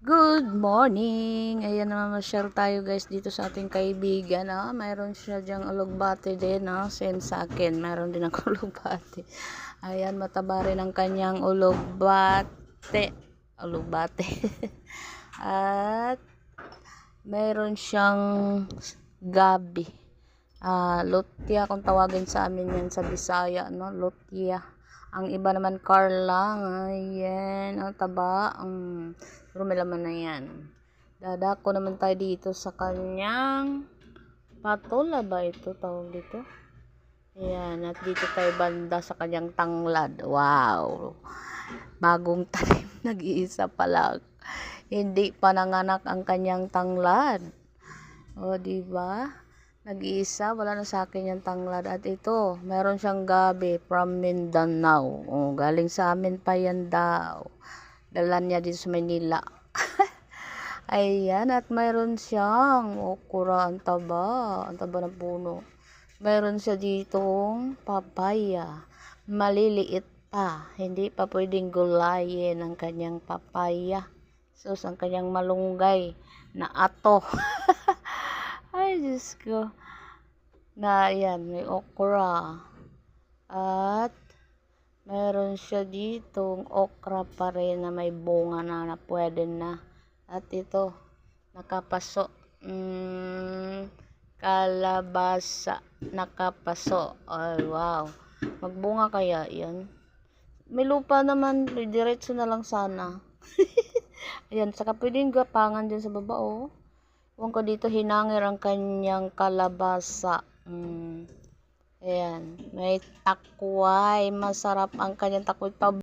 Good morning! Ayan naman ma-share tayo guys dito sa ating kaibigan. Ah. Mayroon siya dyang alugbate din. Ah. Same sa akin. Mayroon din ako alugbate. Ayan, mataba rin ang kanyang alugbate. Alugbate. At mayroon siyang gabi. Ah, lutya kung tawagin sa amin yan sa Bisaya, no? Lutya. Ang iba naman Carla. Ayan, ang taba. Um, pero may laman na yan. Dadako naman tayo dito sa kanyang patola ba ito tawag dito? Ayan, at dito tayo banda sa kanyang tanglad. Wow! Bagong tanim, nag-iisa pa lang. Hindi pa nanganak ang kanyang tanglad. O, di ba? Nag-iisa, wala na sa akin yung tanglad. At ito, meron siyang gabi from Mindanao. O, galing sa amin pa yan daw. Dala niya dito sa Manila. Ayan, at mayroon siyang okura, ang taba. Ang taba ng puno. Mayroon siya ditong papaya. Maliliit pa. Hindi pa pwedeng gulayin ang kanyang papaya. Sus, ang kanyang malunggay na ato. Ay, Diyos ko. Na, yan, may okra. At, meron siya ditong okra pa rin na may bunga na na pwede na. At ito, nakapaso. Mm, kalabasa. Nakapaso. Ay, wow. Magbunga kaya yan. May lupa naman, diretso na lang sana. Ayan, saka pwedeng gapangan din sa baba, oh. Huwag ko dito hinangir ang kanyang kalabasa. Mm. Ayan, may takway. Masarap ang kanyang takway.